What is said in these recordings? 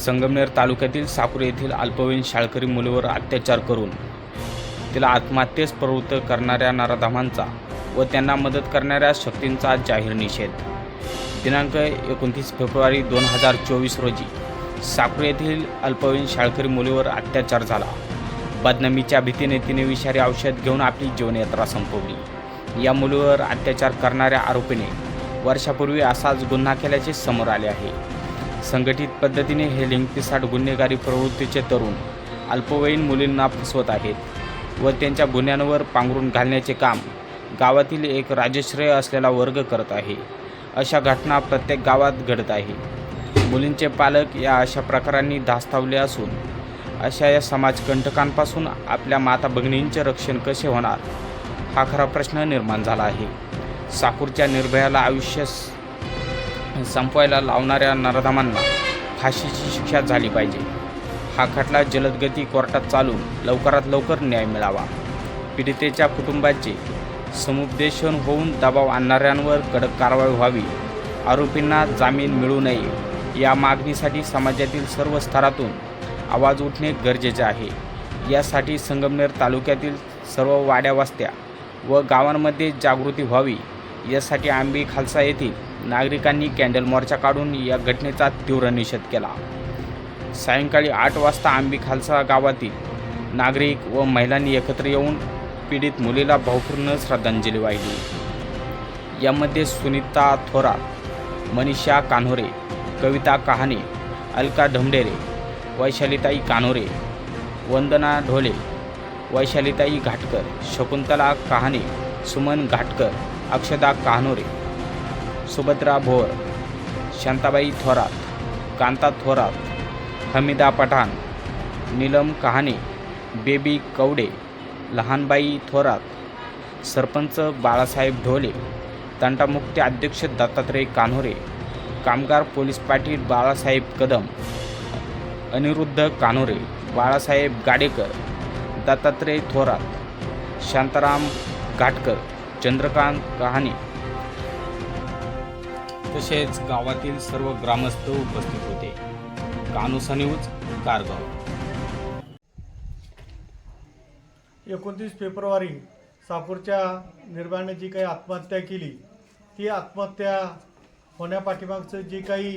संगमनेर तालुक्यातील साकुरे येथील अल्पवयीन शाळकरी मुलीवर अत्याचार करून तिला आत्महत्येस प्रवृत्त करणाऱ्या नराधामांचा व त्यांना मदत करणाऱ्या शक्तींचा जाहीर निषेध. दिनांक एकोणतीस फेब्रुवारी दोन हजार चोवीस रोजी साकुरे येथील अल्पवयीन शाळकरी मुलीवर अत्याचार झाला. बदनामीच्या भीतीने तिने विषारी औषध घेऊन आपली जीवनयात्रा संपवली. या मुलीवर अत्याचार करणाऱ्या आरोपीने वर्षापूर्वी असाच गुन्हा केल्याचे समोर आले आहे. संघटित पद्धतीने हे लिंगपिसाट गुन्हेगारी प्रवृत्तीचे तरुण अल्पवयीन मुलींना फसवत आहेत व त्यांच्या गुन्ह्यांवर पांघरून घालण्याचे काम गावातील एक राजश्रेय असलेला वर्ग करत आहे. अशा घटना प्रत्येक गावात घडत आहे. मुलींचे पालक या अशा प्रकारांनी धास्तावले असून अशा या समाजकंटकांपासून आपल्या माता भगिनींचे रक्षण कसे होणार? हा खरा प्रश्न निर्माण झाला आहे. साकूरच्या निर्भयाला आयुष्य संपवायला लावणाऱ्या नराधामांना फाशीची शिक्षा झाली पाहिजे. हा खटला जलदगती कोर्टात चालून लवकरात लवकर न्याय मिळावा. पीडितेच्या कुटुंबाचे समुपदेशन होऊन दबाव आणणाऱ्यांवर कडक कारवाई व्हावी. आरोपींना जामीन मिळू नये. या मागणीसाठी समाजातील सर्व स्तरातून आवाज उठणे गरजेचे आहे. यासाठी संगमनेर तालुक्यातील सर्व वाड्या वस्त्या व गावांमध्ये जागृती व्हावी. यासाठी आंबी खालसा येथील नागरिकांनी कॅन्डल मोर्चा काढून या घटनेचा तीव्र निषेध केला. सायंकाळी आठ वाजता आंबी खालसा गावातील नागरिक व महिलांनी एकत्र येऊन पीडित मुलीला भावपूर्ण श्रद्धांजली वाहिली. यामध्ये सुनीता थोरात मनीषा कान्होरे कविता कहाणे अलका ढमडेरे वैशालीताई कान्होरे वंदना ढोले वैशालीताई घाटकर शकुंतला कहाणे सुमन घाटकर अक्षदा कान्होरे सुभद्रा भोर शांताबाई थोरात कांता थोरात हमीदा पठाण नीलम कहाणे बेबी कवडे लहानबाई थोरात सरपंच बाळासाहेब ढोले तंटामुक्ती अध्यक्ष दत्तात्रय कान्होरे कामगार पोलीस पाटील बाळासाहेब कदम अनिरुद्ध कान्होरे बाळासाहेब गाडेकर दत्तात्रय थोरात शांताराम घाटकर चंद्रकांत कहाणे तसेच गावातील सर्व ग्रामस्थ उपस्थित होते. कानुसा न्यूज कारगाव एकोणतीस फेब्रुवारी सापूरच्या निर्भयाने जी काही आत्महत्या केली. ती आत्महत्या होण्यापाठीमागचं जी काही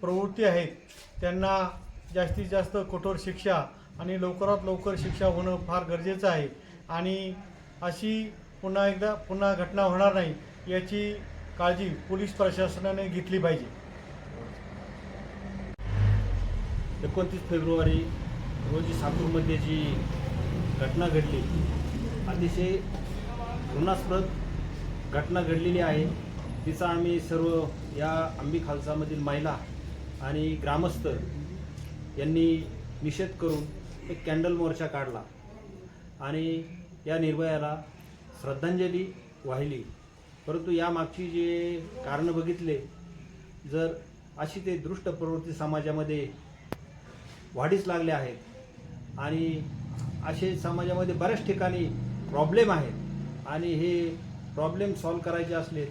प्रवृत्ती आहेत त्यांना जास्तीत जास्त कठोर शिक्षा आणि लवकरात लवकर शिक्षा होणं फार गरजेचं आहे. आणि अशी पुन्हा एकदा पुन्हा घटना होणार नाही याची काळजी पोलीस प्रशासनाने घेतली पाहिजे. एकोणतीस फेब्रुवारी रोजी सातूरमध्ये जी घटना घडली अतिशय घृणास्पद घटना घडलेली आहे. तिचा आम्ही सर्व या आंबी खालसामधील महिला आणि ग्रामस्थ यांनी निषेध करून एक कॅन्डल मोर्चा काढला आणि या निर्भयाला श्रद्धांजली वाहिली. परंतु यामागची जे कारणं बघितले जर अशी ते दृष्ट प्रवृत्ती समाजामध्ये वाढीस लागले आहेत आणि असे समाजामध्ये बऱ्याच ठिकाणी प्रॉब्लेम आहेत आणि हे प्रॉब्लेम सॉल्व करायचे असले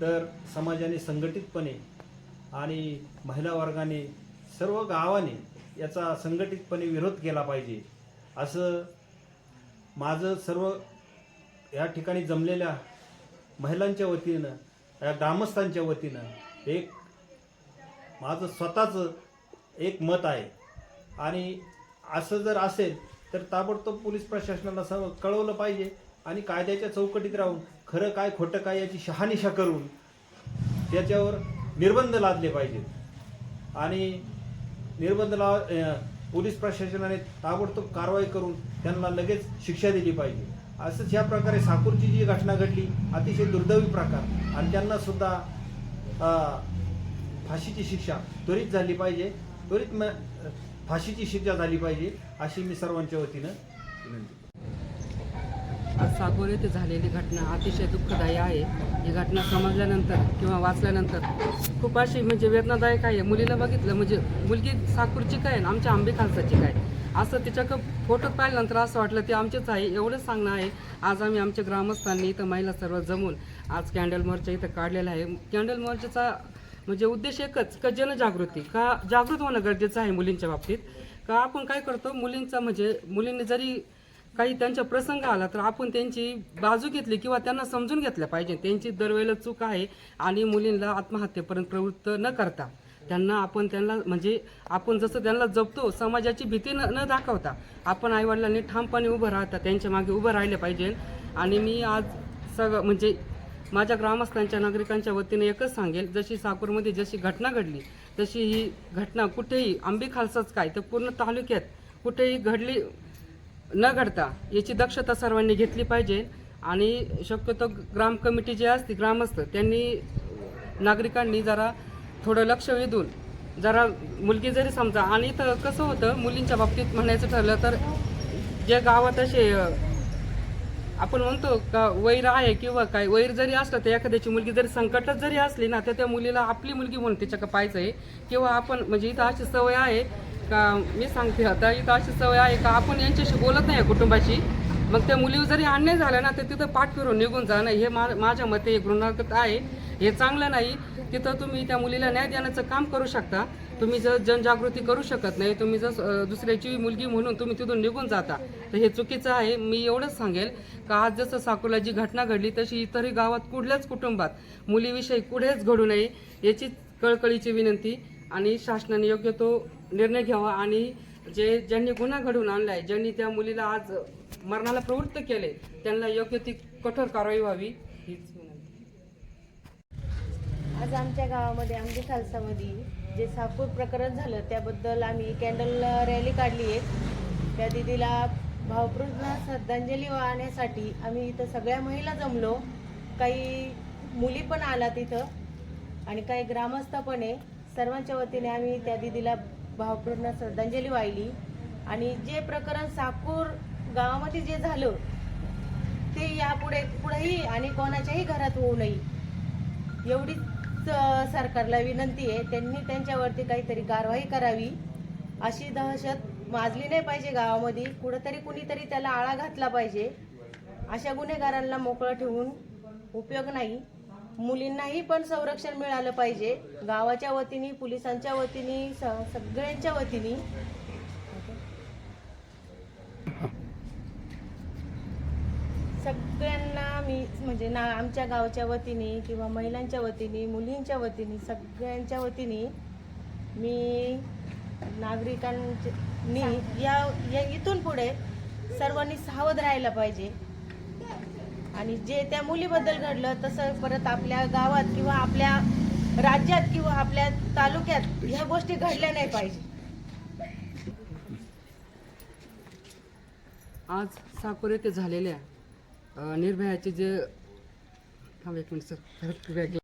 तर समाजाने संघटितपणे आणि महिला वर्गाने सर्व गावाने याचा संघटितपणे विरोध केला पाहिजे. असं माझं सर्व या ठिकाणी जमलेल्या महिलांच्या वतीनं या ग्रामस्थांच्या वतीनं एक माझं स्वतःचं एक मत आहे. आणि असं जर असेल तर ताबडतोब पोलीस प्रशासनाला सर्व कळवलं पाहिजे आणि कायद्याच्या चौकटीत राहून खरं काय खोटं काय याची शहानिशा करून त्याच्यावर निर्बंध लादले पाहिजेत. आणि निर्बंध लाव पोलीस प्रशासनाने ताबडतोब कारवाई करून त्यांना लगेच शिक्षा दिली पाहिजे. असंच ह्या प्रकारे साकूरची जी घटना घडली अतिशय दुर्दैवी प्रकार. आणि त्यांना सुद्धा फाशीची शिक्षा त्वरित झाली पाहिजे. त्वरित म फाशीची शिक्षा झाली पाहिजे अशी मी सर्वांच्या वतीनं विनंती आज साकोर येथे झालेली घटना अतिशय दुःखदायी आहे. ही घटना समजल्यानंतर किंवा वाचल्यानंतर खूप अशी म्हणजे वेदनादायक आहे. मुलीला बघितलं म्हणजे मुलगी साकूरची काय आमच्या आंबे खालसाची काय असं त्याच्या फोटो पाहिल्यानंतर असं वाटलं ते आमचेच आहे एवढंच सांगणं आहे. आज आम्ही आमच्या ग्रामस्थांनी इथं महिला सर्व जमून आज कॅन्डल मोर्चा इथं काढलेला आहे. कॅन्डल मोर्चाचा म्हणजे उद्देश एकच का जनजागृती का जागृत होणं गरजेचं आहे मुलींच्या बाबतीत. का आपण काय करतो मुलींचा म्हणजे मुलींनी जरी काही त्यांचा प्रसंग आला तर आपण त्यांची बाजू घेतली किंवा त्यांना समजून घेतल्या पाहिजे. त्यांची दरवेळेला चूक आहे आणि मुलींना आत्महत्येपर्यंत प्रवृत्त न करता. त्यांना आपण त्यांना म्हणजे आपण जसं त्यांना जपतो समाजाची भीती न न दाखवता आपण आईवडिलांनी ठामपणे उभं राहता त्यांच्या मागे उभं राहिलं पाहिजे. आणि मी आज सगळं म्हणजे माझ्या ग्रामस्थांच्या नागरिकांच्या वतीने एकच सांगेल जशी साकूरमध्ये जशी घटना घडली तशी ही घटना कुठेही आंबी खालसाच काय तर पूर्ण तालुक्यात कुठेही घडली न घडता याची दक्षता सर्वांनी घेतली पाहिजे. आणि शक्यतो ग्राम कमिटी जी असते ग्रामस्थ त्यांनी नागरिकांनी जरा थोडं लक्ष वेधून जरा मुलगी जरी समजा आणि तर कसं होतं मुलींच्या बाबतीत म्हणायचं ठरलं तर जे गावात असे आपण म्हणतो का वैर आहे किंवा काय वैर जरी असलं तर एखाद्याची मुलगी जरी संकटात जरी असली ना तर त्या मुलीला आपली मुलगी म्हणून तिच्याकडे पाहायचं आहे. किंवा आपण म्हणजे इथं अशी सवय आहे का मी सांगते आता इथं अशी सवय आहे का आपण यांच्याशी बोलत नाही कुटुंबाशी. मग त्या मुलीवर जरी अन्याय झाला ना तर तिथं पाठ फिरून निघून जाणं हे मा माझ्या मते गृहागत आहे. हे चांगलं नाही. तिथं तुम्ही त्या मुलीला न्याय देण्याचं काम करू शकता. तुम्ही जर जनजागृती करू शकत नाही तुम्ही जर दुसऱ्याची मुलगी म्हणून तुम्ही तिथून निघून जाता तर हे चुकीचं आहे. मी एवढंच सांगेल का आज जसं साकोला जी घटना घडली तशी इतरही गावात कुठल्याच कुटुंबात मुलीविषयी कुठेच घडू नये याची कळकळीची विनंती. आणि शासनाने योग्य तो निर्णय घ्यावा. आणि जे ज्यांनी गुन्हा घडवून आणलाय ज्यांनी त्या मुलीला आज मरणाला प्रवृत्त केले त्यांना योग्य ती कठोर कारवाई व्हावी हीच आज आमच्या गावामध्ये आमच्या खालसामध्ये जे साकूर प्रकरण झालं त्याबद्दल आम्ही कॅन्डल रॅली काढली आहे. त्या दिदीला भावपूर्ण श्रद्धांजली वाहण्यासाठी आम्ही इथं सगळ्या महिला जमलो. काही मुली पण आला तिथं आणि काही ग्रामस्थ पण आहे. सर्वांच्या वतीने आम्ही त्या दिदीला भावपूर्ण श्रद्धांजली वाहिली. आणि जे प्रकरण साकूर गावामध्ये जे झालं ते यापुढे पुढेही आणि कोणाच्याही घरात होऊ नये. एवढी सरकारला विनंती आहे. त्यांनी त्यांच्यावरती काहीतरी कारवाई करावी अशी दहशत माजली नाही पाहिजे गावामध्ये. कुठंतरी कुणीतरी त्याला आळा घातला पाहिजे. अशा गुन्हेगारांना मोकळं ठेवून उपयोग नाही. मुलींनाही पण संरक्षण मिळालं पाहिजे. गावाच्या वतीने पोलिसांच्या वतीने स- सगळ्यांच्या वतीने. सगळ्यांना मी म्हणजे ना आमच्या गावच्या वतीने किंवा महिलांच्या वतीने मुलींच्या वतीने सगळ्यांच्या वतीने मी नागरिकांनी या या इथून पुढे सर्वांनी सावध राहायला पाहिजे. आणि जे त्या मुलीबद्दल घडलं तसं परत आपल्या गावात किंवा आपल्या राज्यात किंवा आपल्या तालुक्यात ह्या गोष्टी घडल्या नाही पाहिजे. आज साकोर येथे झालेल्या निर्भयाचे जे थांब एक मिनिट सर. परत बॅग